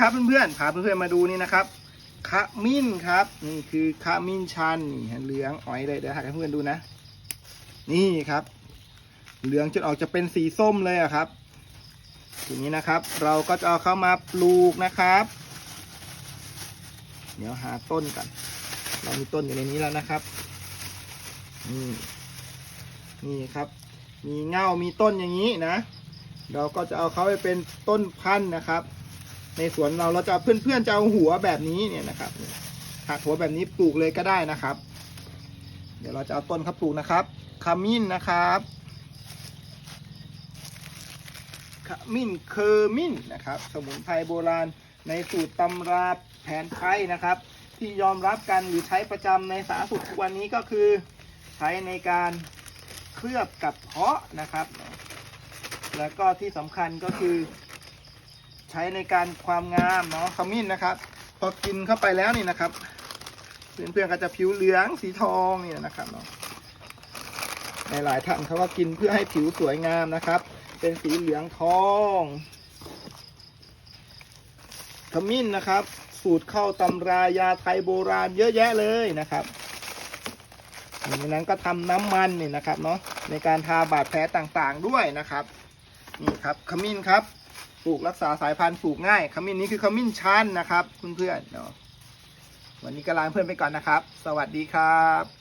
ครับเพื่อนๆพาเพื่อนๆมาดูนี่นะครับขมิ้นครับนี่คือขมิ้นชันนี่เหลืองอ๋อยเลยเดี๋ยวให้เพื่อนดูนะ นี่ครับ เหลืองจนออกจะเป็นสีส้มเลยอะครับทีนี้นะครับ เราก็จะเอาเข้ามาปลูกนะครับ เดี๋ยวหาต้นกันเรามีต้นอยู่ในนี้แล้วนะครับนี่นี่ครับ มีเง่ามีต้นอย่างนี้นะ เราก็จะเอาเขาไปเป็นต้นพันธุ์นะครับ ในสวนเราเราจะเอาเพื่อนๆจะเอาหัวแบบนี้เนี่ยนะครับหักหัวแบบนี้ปลูกเลยก็ได้นะครับ เดี๋ยวเราจะเอาต้นเขาปลูกนะครับขมิ้นนะครับขมิ้นเคอร์มิ้นนะครับ สมุนไพรโบราณในสูตรตำราแผนไทยนะครับ ที่ยอมรับกันหรือใช้ประจำในสาธารณสุขทุกวันนี้ก็คือ ใช้ในการเคลือบกับเพาะนะครับ แล้วก็ที่สำคัญก็คือ ใช้ในการความงามเนาะขมิ้นนะครับ พอกินเข้าไปแล้วนี่นะครับเพื่อนๆก็จะผิวเหลืองสีทองนี่นะครับเนาะในหลายท่านเขาก็กินเพื่อให้ผิวสวยงามนะครับ เป็นสีเหลืองทองขมิ้นนะครับ สูตรเข้าตำรายาไทยโบราณเยอะแยะเลยนะครับหนึ่งในนั้นก็ทำน้ำมันนี่นะครับเนาะในการทาบาดแผลต่างๆด้วยนะครับนี่ครับขมิ้นครับ ปลูกรักษาสายพันธุ์ปลูกง่ายขมิ้นนี้คือขมิ้นชันนะครับเพื่อนๆเนาะวันนี้ก็ลาเพื่อนไปก่อนนะครับ สวัสดีครับ